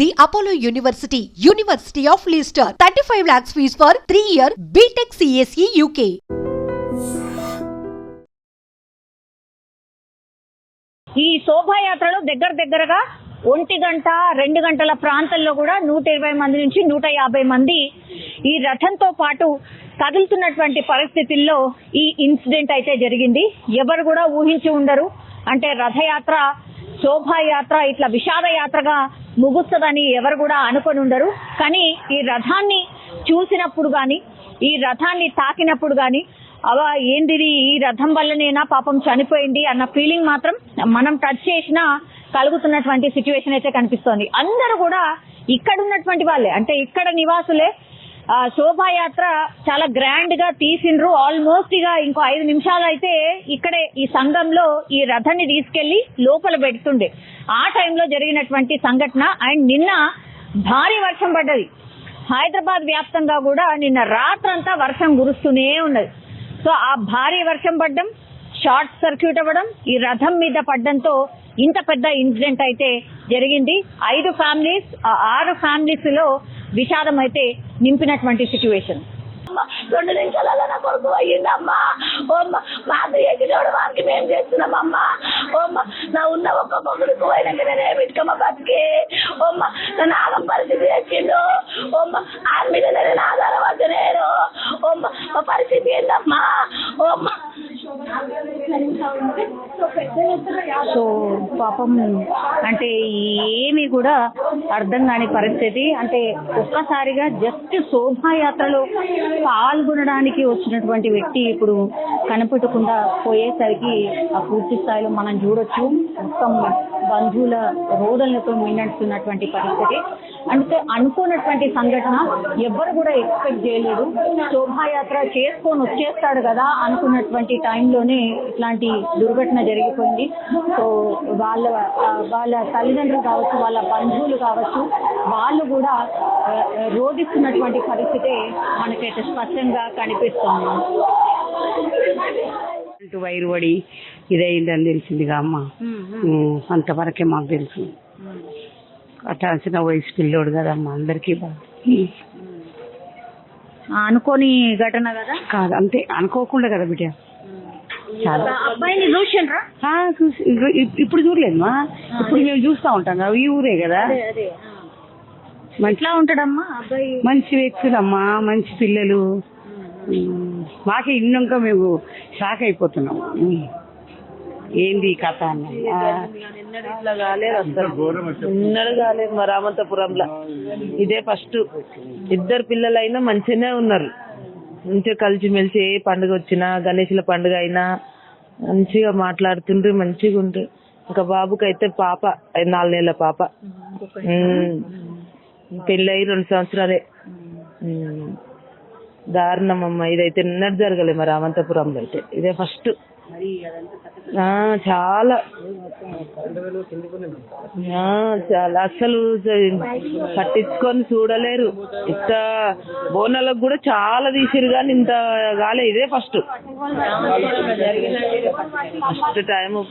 The Apollo university university of Leicester thirty five lakhs fees for three year B Tech CSE UK ఈ శోభాయాత్రలో దగ్గర దగ్గరగా ఒంటి గంట రెండు గంటల ప్రాంతంలో కూడా నూట ఇరవై మంది నుంచి నూట యాభై మంది ఈ రథంతో పాటు కదులుతున్నటువంటి పరిస్థితుల్లో ఈ ఇన్సిడెంట్ అయితే జరిగింది. ఎవరు కూడా ఊహించి ఉండరు. అంటే రథయాత్ర శోభాయాత్ర ఇట్లా విషాద యాత్రగా ముగుస్తుందని ఎవరు కూడా అనుకొని ఉండరు. కానీ ఈ రథాన్ని చూసినప్పుడు గాని ఈ రథాన్ని తాకినప్పుడు కానీ అవా ఏందిది ఈ రథం వల్లనేనా పాపం చనిపోయింది అన్న ఫీలింగ్ మాత్రం మనం టచ్ చేసినా కలుగుతున్నటువంటి సిచ్యువేషన్ అయితే కనిపిస్తోంది. అందరూ కూడా ఇక్కడ ఉన్నటువంటి వాళ్ళే అంటే ఇక్కడ నివాసులే శోభాయాత్ర చాలా గ్రాండ్గా తీసిండ్రు. ఆల్మోస్ట్ ఇక ఇంకో ఐదు నిమిషాలు అయితే ఇక్కడే ఈ సంఘంలో ఈ రథాన్ని తీసుకెళ్ళి లోపల పెడుతుండే. ఆ టైంలో జరిగినటువంటి సంఘటన అండ్ నిన్న భారీ వర్షం పడ్డది. హైదరాబాద్ వ్యాప్తంగా కూడా నిన్న రాత్రంతా వర్షం కురుస్తూనే ఉన్నది. సో ఆ భారీ వర్షం పడ్డం షార్ట్ సర్క్యూట్ అవ్వడం ఈ రథం మీద పడ్డంతో ఇంత పెద్ద ఇన్సిడెంట్ అయితే జరిగింది. ఐదు ఫ్యామిలీస్ ఆ ఆరు ఫ్యామిలీస్లో విషాదం అయితే నింపినటువంటి సిచ్యువేషన్ రెండు నిమిషాలలో నా కొడుకు అయ్యిందమ్మా ఓమ్మ మా ఎగినోడు వారికి మేము చేస్తున్నామమ్మా. ఓమ్మ నా ఉన్న ఒక్క మొగుడుకు అయినాక నేను ఏమిటికమ్మ బతికి. ఓమ్మ నన్ను ఆగం పరిస్థితి తెచ్చిండు. ఓమ్మ ఆమె మీద నేను ఆధారపడ్డ నేను. ఓమ్మ మా పరిస్థితి ఏందమ్మా? సో పాపం అంటే ఏమీ కూడా అర్థం కాని పరిస్థితి. అంటే ఒక్కసారిగా జస్ట్ శోభాయాత్రలో పాల్గొనడానికి వచ్చినటువంటి వ్యక్తి ఇప్పుడు కనిపెట్టకుండా పోయేసరికి ఆ పూర్తి స్థాయిలో మనం చూడొచ్చు. మొత్తం బంధువుల రోదలతో మిన్నట్టున్నటువంటి పరిస్థితి. అంటే అనుకోనటువంటి సంఘటన ఎవ్వరు కూడా ఎక్స్పెక్ట్ చేయలేదు. శోభాయాత్ర చేసుకొని వచ్చేస్తాడు కదా అనుకున్నటువంటి టైంలోనే ఇట్లాంటి దుర్ఘటన జరిగిపోయింది. సో వాళ్ళ వాళ్ళ తల్లిదండ్రులు కావచ్చు వాళ్ళ బంధువులు కావచ్చు వాళ్ళు కూడా రోధిస్తున్నటువంటి పరిస్థితి మనకైతే స్పష్టంగా కనిపిస్తుంది. ఇటు వైరు పడి ఇదైందని తెలిసిందిగా అమ్మ. అంతవరకే మాకు తెలుసు. కట్టాల్సిన వయసు పిల్లోడు కదమ్మా అందరికీ అనుకోని ఘటన కదా? కాదు అంతే అనుకోకుండా కదా బిడ్డ. చాలా అబ్బాయిని చూసిండ్రా? చూసి ఇప్పుడు చూడలేదమ్మా. ఇప్పుడు మేము చూస్తా ఉంటాం కదా ఈ ఊరే కదా. మంచి ఎట్లా ఉంటాడమ్మా అబ్బాయి? మంచి వ్యక్తులమ్మా మంచి పిల్లలు. మాకే ఇన్నాక మేము షాక్ అయిపోతున్నాం. ఉమ్. ఏంది ఈ కథ అని. ఆ, ఇట్లా కాలేదు అసలు. ఉన్నడు కాలేదు మా రామంతపురంలో ఇదే ఫస్ట్. ఇద్దరు పిల్లలైనా మంచిగానే ఉన్నారు. మంచిగా కలిసిమెలిసి ఏ పండుగ వచ్చినా గణేషుల పండుగ అయినా మంచిగా మాట్లాడుతుండ్రు మంచిగా ఉండ్రు. ఇంకా బాబుకి అయితే పాప నాలుగు నెలల పాప. పెళ్ళి అయ్యి రెండు సంవత్సరాలే. దారుణం అమ్మ ఇదైతే నిన్నటి జరగలేదు మా రామంతపురంలో అయితే. ఇదే ఫస్ట్. చాలా. ఆ, చాలా. అసలు పట్టించుకొని చూడలేరు. ఇంత బోనాలకు కూడా చాలా తీసిరు కానీ ఇంత కాలే. ఇదే ఫస్ట్. ఫస్ట్ టైం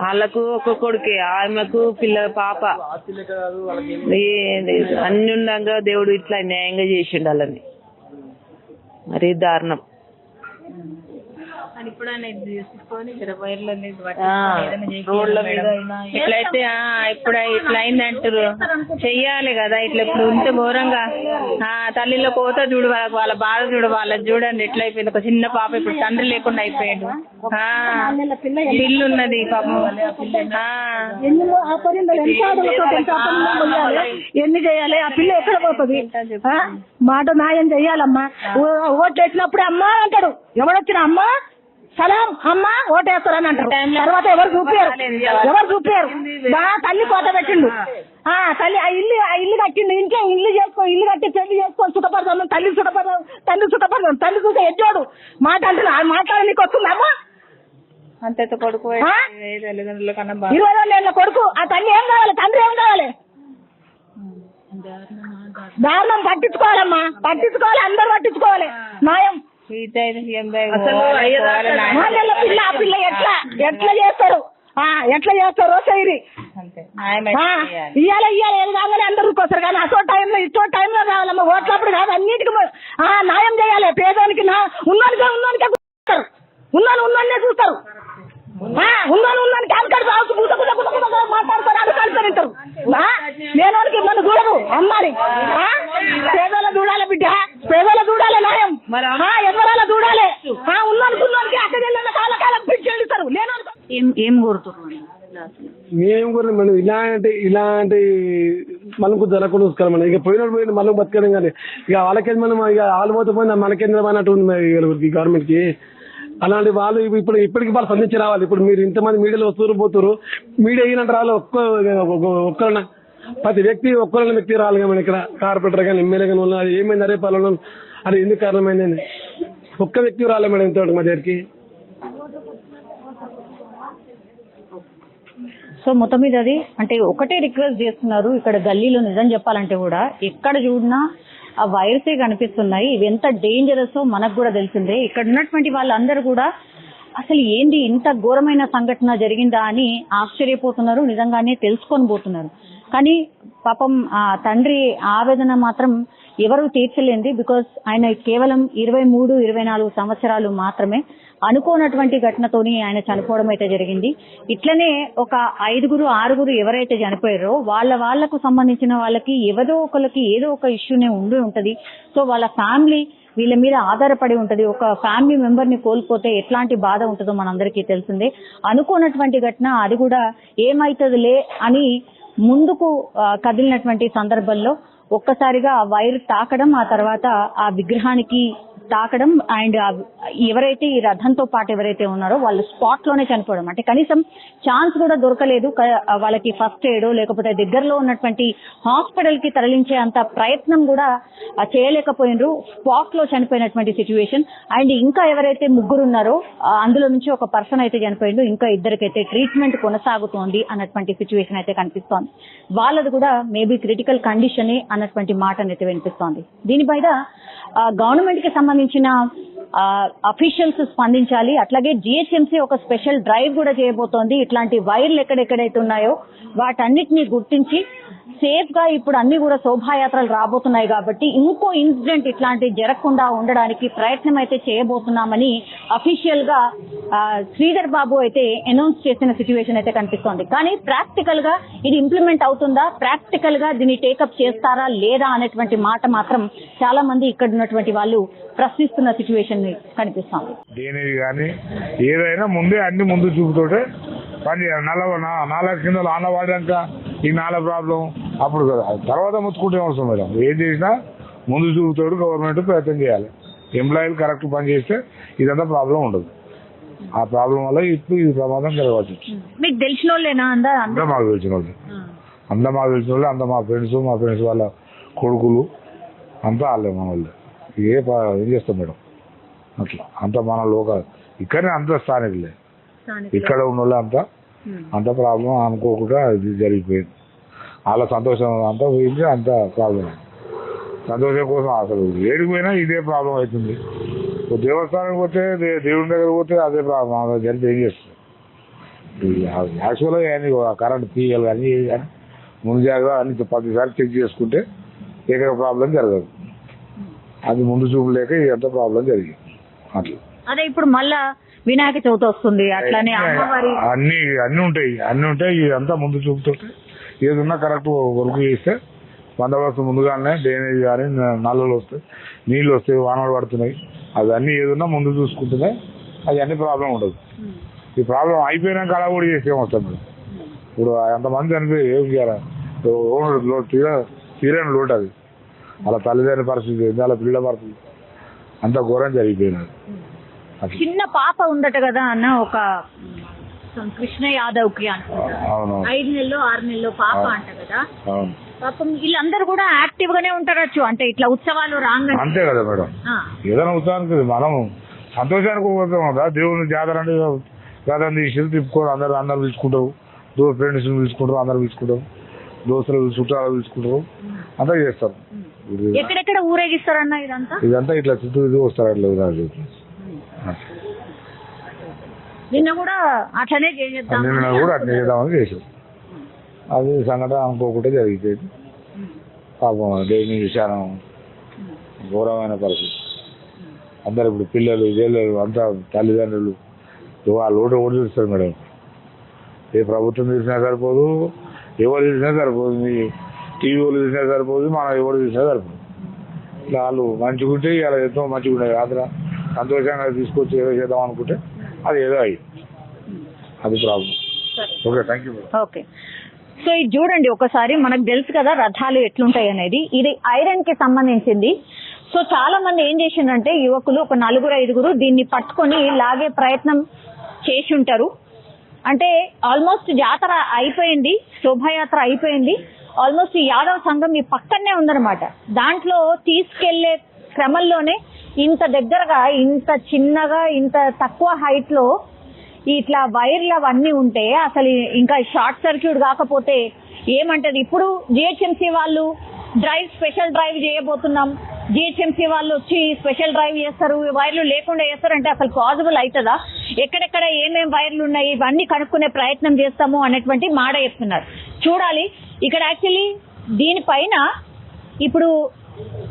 వాళ్ళకు ఒక కొడుకే ఆమెకు పిల్ల పాప. అన్ని ఉండగా దేవుడు ఇట్లా న్యాయంగా చేసిండు వాళ్ళని. మరీ దారుణం. ఆ, రోడ్ల మీద అయినా ఇట్లయితే ఆ, ఇప్పుడు ఇట్లా అయిందంటారు చెయ్యాలి కదా ఇట్లా ఇప్పుడు ఉంటే ఘోరంగా. ఆ తల్లిలో కోత చూడు వాళ్ళ వాళ్ళ బాధ చూడు వాళ్ళ చూడండి ఎట్లా అయిపోయింది ఒక చిన్న పాప ఇప్పుడు తండ్రి లేకుండా అయిపోయాడు. ఆ పిల్లు ఉన్నది పాపం. ఆ ఎన్ని చేయాలి? ఆ పిల్ల ఎక్కడ పోతుంది? ఆ? మాట న్యాయం చెయ్యాలమ్మా ఓ- ఓట్లు వేసినప్పుడు అమ్మా అంటాడు. ఎవడొచ్చిన అమ్మా? సలాం అమ్మా ఓటు వేస్తారని అంటారు తర్వాత ఎవరు చూపారు ఎవరు చూపారు బా తల్లి కోట పెట్టిండు. ఆ. తల్లి ఆ ఇల్లు ఆ ఇల్లు కట్టిండు. ఇంట్లో ఇల్లు చేసుకో ఇల్లు కట్టి పెళ్ళి చేసుకొని సుఖపడదాం తల్లి సుఖపడదాం తల్లి సుఖపడదాం తల్లి చూసే ఎడ్జోడు మాట అంటున్నా ఆ మాట్లాడ నీకు వస్తుంది అమ్మా? అంతతో కొడుకు బాగా. ఇరవై రెండు ఏళ్ళ కొడుకు. ఆ తల్లి ఏం కావాలి? తండ్రి ఏం కావాలి? దారుణం పట్టించుకోవాలమ్మా. పట్టించుకోవాలి అందరూ పట్టించుకోవాలి. న్యాయం అసలు పిల్ల ఆ పిల్ల ఎట్లా ఎట్లా చేస్తారు? ఆ ఎట్లా చేస్తారో? సైరి. ఇయ్యాల. ఇయ్యాల ఏది కాగానే అందరూ వస్తారు కానీ అసో టైంలో ఇచ్చో టైంలో రావాలమ్మా. ఓట్లప్పుడు కాదు అన్నిటికీ న్యాయం చేయాలి. పేదోనికి ఉన్నోనికే ఉన్నోనికే చూస్తారు. ఉన్నాను ఉన్నోనే చూస్తారు. ఆ, ఉన్నాను ఉన్నాను కాలుకడు రావచ్చు. గుద గుద గుద గుద మాట్లాడతారు. అది కలుసరింటారు లేనోనికి మన చూడరు. అమ్మాని. ఆ, పేదోళ్ళ చూడాలి బిడ్డ. పేదోళ్ళ చూడాలి న్యాయం ఆ, ఎదవరాల చూడాలి ఆ, ఉన్నోనికి ఉన్నోనికి అక్కడ కాల కాలం పిలిచి వెళ్తారు లేనోనికి ఏం ఏం కోరుతున్నారు మేము కూడా మనం ఇలాంటి ఇలాంటి మనకు జరగకుండా చూసుకోవాలి మనం ఇక పోయిన పోయిన మనం బతకడం కానీ ఇక వాళ్ళకేది మనం ఇక వాళ్ళు పోతే పోయినా మనకేంద్రం అన్నట్టు ఉంది మరి గవర్నమెంట్కి అలాంటి వాళ్ళు ఇప్పుడు ఇప్పటికి వాళ్ళు స్పందించి రావాలి. ఇప్పుడు మీరు ఇంతమంది మీడియాలో వస్తున్నారు పోతున్నారు. మీడియా అయినంత రావాలి ఒక్క ఒక్కరన్నా ప్రతి వ్యక్తి ఒక్కరిన వ్యక్తి రావాలి కానీ ఇక్కడ. కార్పొరేటర్ కానీ ఎమ్మెల్యే కానీ ఏమైంది? అరే పాలన అది ఎందుకు కారణమైందని. ఒక్క వ్యక్తి రాలే మేడం ఇంతవరకు మా దగ్గరికి. సో మొత్తం మీద అది అంటే ఒకటే రిక్వెస్ట్ చేస్తున్నారు. ఇక్కడ గల్లీలో నిజం చెప్పాలంటే కూడా ఎక్కడ చూడినా ఆ వైరసే కనిపిస్తున్నాయి. ఇవి ఎంత డేంజరస్ మనకు కూడా తెలిసిందే. ఇక్కడ ఉన్నటువంటి వాళ్ళందరూ కూడా అసలు ఏంది ఇంత ఘోరమైన సంఘటన జరిగిందా అని ఆశ్చర్యపోతున్నారు నిజంగానే తెలుసుకొని పోతున్నారు. కానీ పాపం ఆ తండ్రి ఆవేదన మాత్రం ఎవరు తీర్చలేంది బికాస్ ఆయన కేవలం ఇరవై మూడు ఇరవై నాలుగు సంవత్సరాలు మాత్రమే అనుకోనటువంటి ఘటనతోని ఆయన చనిపోవడం అయితే జరిగింది. ఇట్లనే ఒక ఐదుగురు ఆరుగురు ఎవరైతే చనిపోయారో వాళ్ళ వాళ్ళకు సంబంధించిన వాళ్ళకి ఎవరో ఒకరికి ఏదో ఒక ఇష్యూనే ఉండి ఉంటది. సో వాళ్ళ ఫ్యామిలీ వీళ్ళ మీద ఆధారపడి ఉంటది. ఒక ఫ్యామిలీ మెంబర్ని కోల్పోతే ఎట్లాంటి బాధ ఉంటుందో మనందరికీ తెలిసిందే. అనుకోనటువంటి ఘటన అది కూడా ఏమైతుందిలే అని ముందుకు కదిలినటువంటి సందర్భంలో ఒక్కసారిగా ఆ వైర్ తాకడం ఆ తర్వాత ఆ విగ్రహానికి తాకడం అండ్ ఎవరైతే ఈ రథంతో పాటు ఎవరైతే ఉన్నారో వాళ్ళు స్పాట్లోనే చనిపోవడం. అంటే కనీసం ఛాన్స్ కూడా దొరకలేదు. వాళ్ళకి ఫస్ట్ ఎయిడ్ లేకపోతే దగ్గరలో ఉన్నటువంటి హాస్పిటల్కి తరలించే అంత ప్రయత్నం కూడా చేయలేకపోయినరు. స్పాట్లో చనిపోయినటువంటి సిచ్యువేషన్. అండ్ ఇంకా ఎవరైతే ముగ్గురు ఉన్నారో అందులో నుంచి ఒక పర్సన్ అయితే చనిపోయిండు. ఇంకా ఇద్దరికైతే ట్రీట్మెంట్ కొనసాగుతోంది అన్నటువంటి సిచ్యువేషన్ అయితే కనిపిస్తోంది. వాళ్ళది కూడా మేబీ క్రిటికల్ కండిషన్ అన్నటువంటి మాట అయితే వినిపిస్తోంది దీనిపైన గవర్నమెంట్కి సంబంధించిన అఫీషియల్స్ స్పందించాలి. అట్లాగే జిహెచ్ఎంసీ ఒక స్పెషల్ డ్రైవ్ కూడా చేయబోతోంది. ఇట్లాంటి వైర్లు ఎక్కడెక్కడైతే ఉన్నాయో వాటన్నిటిని గుర్తించి సేఫ్గా ఇప్పుడు అన్ని కూడా శోభాయాత్రలు రాబోతున్నాయి కాబట్టి ఇంకో ఇన్సిడెంట్ ఇట్లాంటి జరగకుండా ఉండడానికి ప్రయత్నం అయితే చేయబోతున్నామని అఫీషియల్గా శ్రీధర్ బాబు అయితే అనౌన్స్ చేసిన సిచ్యువేషన్ అయితే కనిపిస్తోంది. కానీ ప్రాక్టికల్గా ఇది ఇంప్లిమెంట్ అవుతుందా? ప్రాక్టికల్గా దీన్ని టేకప్ చేస్తారా లేదా అనేటువంటి మాట మాత్రం చాలా మంది ఇక్కడ ఉన్నటువంటి వాళ్ళు ప్రశ్నిస్తున్న సిచ్యువేషన్ కనిపిస్తోంది. దేనిది కానీ ఏదైనా ముందే అన్ని ముందు చూపుతోటే పని నల్ల నాలుగు కింద నాన్న ఈ నాల ప్రాబ్లం. అప్పుడు కదా. తర్వాత ముత్తుకుంటే అవసరం మేడం? ఏం చేసినా ముందు చూపుతోడు గవర్నమెంట్ ప్రయత్నం చేయాలి. ఎంప్లాయీలు కరెక్ట్ పని చేస్తే ఇదంతా ప్రాబ్లం ఉండదు. ఆ ప్రాబ్లం వల్ల ఇప్పుడు ఈ ప్రమాదం జరగవచ్చు మీకు తెలిసిన వాళ్ళేనా అంతా మాకు తెలిసిన వాళ్ళు అంతా మాకు తెలిసిన వాళ్ళు అంతా మా ఫ్రెండ్స్ మా ఫ్రెండ్స్ వాళ్ళ కొడుకులు అంతా వాళ్ళే మన వాళ్ళు ఏ ఏం చేస్తాం మేడం? అట్లా. అంతా మన లోక ఇక్కడనే అంత స్థానికులే. ఇక్కడ ఉన్న వాళ్ళు అంతా అంత ప్రాబ్లం అనుకోకుండా ఇది జరిగిపోయింది. వాళ్ళ సంతోషం అంతా పోయింది అంత ప్రాబ్లం సంతోషం కోసం అసలు ఏడికి పోయినా ఇదే ప్రాబ్లం అవుతుంది. దేవస్థానానికి పోతే దేవుని దగ్గర పోతే అదే ప్రాబ్లం అలా జరిగితే ఏం చేస్తుంది యాక్చువల్గా కానీ కరెంట్ తీయాలి కానీ ఏది కానీ ముందు జాగ్రత్త అన్ని ప్రతిసారి చెక్ చేసుకుంటే ఏకైక ప్రాబ్లం జరగదు. అది ముందు చూపు లేక ఇదంతా ప్రాబ్లం జరిగింది. అట్లా. అదే ఇప్పుడు మళ్ళా వినాయక చవితి వస్తుంది అట్లానే అమ్మవారి అన్ని అన్ని ఉంటాయి అన్ని ఉంటాయి ఇదంతా ముందు చూపుతుంటే ఏదన్నా కరెక్ట్ వర్క్ చేస్తే బందోబస్తు ముందుగానే డ్రైనేజ్ కానీ నల్లలు వస్తాయి నీళ్ళు వస్తాయి వానలు పడుతున్నాయి. అవి అన్ని ఏదన్నా ముందు చూసుకుంటున్నాయి అది అన్ని ప్రాబ్లం ఉండదు. ఈ ప్రాబ్లం అయిపోయినాక అలా కూడా చేస్తే వస్తాం మేడం ఇప్పుడు అంతమంది చనిపోయి ఏం చేయాలి? తీర- తీరని లోటు అది. అలా తల్లిదండ్రుల పరిస్థితి అలా పిల్లల పరిస్థితి. అంత ఘోరం జరిగిపోయినది. చిన్న పాప ఉందట కదా అన్న ఒక కృష్ణ యాదవ్కి అవును ఐదు నెలలు ఆరు నెలలు పాప అంట కదా. అవును. పాపం వీళ్ళందరూ కూడా యాక్టివ్ గానే ఉంటారచ్చు. అంటే ఇట్లా ఉత్సవాలు రాగానే. అంతే కదా మేడం. ఆ, ఏదైనా ఉత్సాహానికి మనం సంతోషానికి పోతాం కదా. దేవుని జాతర అంటే రథం తీసి తిప్పుకోవడం అందరు అందరు పిలుచుకుంటారు. దో ఫ్రెండ్స్ పిలుచుకుంటారు అందరు పిలుచుకుంటారు. దోస్తులు చుట్టాలు పిలుచుకుంటారు. అంతా చేస్తారు. ఇది- ఎక్కడెక్కడ ఊరేగిస్తారన్న ఇదంతా? ఇదంతా ఇట్లా చుట్టూ ఇది వస్తారు అట్లా. నిన్న కూడా అట్లనే చేసేద్దాం నిన్న కూడా అట్లా చేద్దామని చేసాం అది సంఘటన అనుకోకుండా జరిగితే పాపం దేని విషయానం ఘోరమైన పరిస్థితి. అందరు ఇప్పుడు పిల్లలు జైలు అంతా తల్లిదండ్రులు. వాళ్ళు ఓటు ఓటు చూస్తారు మేడం? ఏ ప్రభుత్వం చూసినా సరిపోదు ఎవరు చూసినా సరిపోదు మీ టీవీ వాళ్ళు చూసినా సరిపోదు మనం ఎవరు చూసినా సరిపోదు. ఇట్లా వాళ్ళు మంచిగుంటే ఇలా ఎంతో మంచిగా ఉండే రాత్ర సంతోషంగా తీసుకొచ్చి ఏదో చేద్దాం అనుకుంటే అది ఏదో అయ్యి అది problem okay thank you okay so ఇది చూడండి ఒకసారి మనకు తెలుసు కదా రథాలు ఎట్లుంటాయి అనేది. ఇది ఐరన్కి సంబంధించింది. సో చాలా మంది ఏం చేసిండ్రంటే యువకులు ఒక నలుగురు ఐదుగురు దీన్ని పట్టుకొని లాగే ప్రయత్నం చేసి ఉంటారు అంటే ఆల్మోస్ట్ జాతర అయిపోయింది శోభాయాత్ర అయిపోయింది. ఆల్మోస్ట్ ఈ యాదవ్ సంఘం ఈ పక్కనే ఉందన్నమాట. దాంట్లో తీసుకెళ్ళే క్రమంలోనే ఇంత దగ్గరగా ఇంత చిన్నగా ఇంత తక్కువ హైట్లో ఇట్లా వైర్లు అవన్నీ ఉంటే అసలు ఇంకా షార్ట్ సర్క్యూట్ కాకపోతే ఏమంటది? ఇప్పుడు జిహెచ్ఎంసీ వాళ్ళు డ్రైవ్ స్పెషల్ డ్రైవ్ చేయబోతున్నాం. జిహెచ్ఎంసీ వాళ్ళు వచ్చి స్పెషల్ డ్రైవ్ చేస్తారు. వైర్లు లేకుండా చేస్తారంటే అసలు పాసిబుల్ అవుతుందా? ఎక్కడెక్కడ ఏమేం వైర్లు ఉన్నాయి? ఇవన్నీ కనుక్కునే ప్రయత్నం చేస్తాము అనేటువంటి మాట చెప్తున్నారు. చూడాలి. ఇక్కడ యాక్చువల్లీ దీనిపైన ఇప్పుడు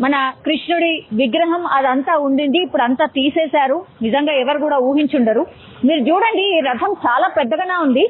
మన కృష్ణుడి విగ్రహం అదంతా ఉండింది ఇప్పుడు అంతా తీసేశారు. నిజంగా ఎవరు కూడా ఊహించుండరు. మీరు చూడండి ఈ రథం చాలా పెద్దగానే ఉంది.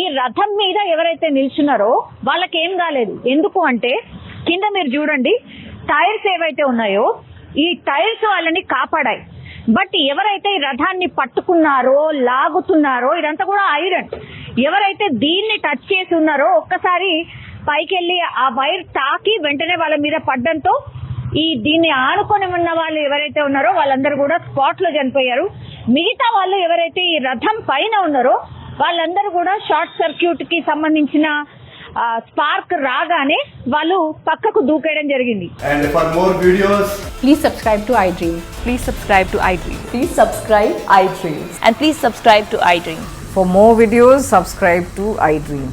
ఈ రథం మీద ఎవరైతే నిల్చున్నారో వాళ్ళకి ఏం కాలేదు. ఎందుకు అంటే కింద మీరు చూడండి టైర్స్ ఏవైతే ఉన్నాయో ఈ టైర్స్ వాళ్ళని కాపాడాయి. బట్ ఎవరైతే ఈ రథాన్ని పట్టుకున్నారో లాగుతున్నారో ఇదంతా కూడా ఐరన్. ఎవరైతే దీన్ని టచ్ చేసి ఉన్నారో ఒక్కసారి పైకి పైకెళ్ళి ఆ వైర్ తాకి వెంటనే వాళ్ళ మీద పడ్డంతో ఈ దీన్ని ఆనుకొని ఉన్న వాళ్ళు ఎవరైతే ఉన్నారో వాళ్ళందరూ కూడా స్పాట్లో చనిపోయారు. మిగతా వాళ్ళు ఎవరైతే ఈ రథం పైన ఉన్నారో వాళ్ళందరూ కూడా షార్ట్ సర్క్యూట్కి సంబంధించిన స్పార్క్ రాగానే వాళ్ళు పక్కకు దూకేయడం జరిగింది. Please subscribe to I Dream please subscribe to I Dream please subscribe I Dream and please subscribe to I Dream for more videos subscribe to I Dream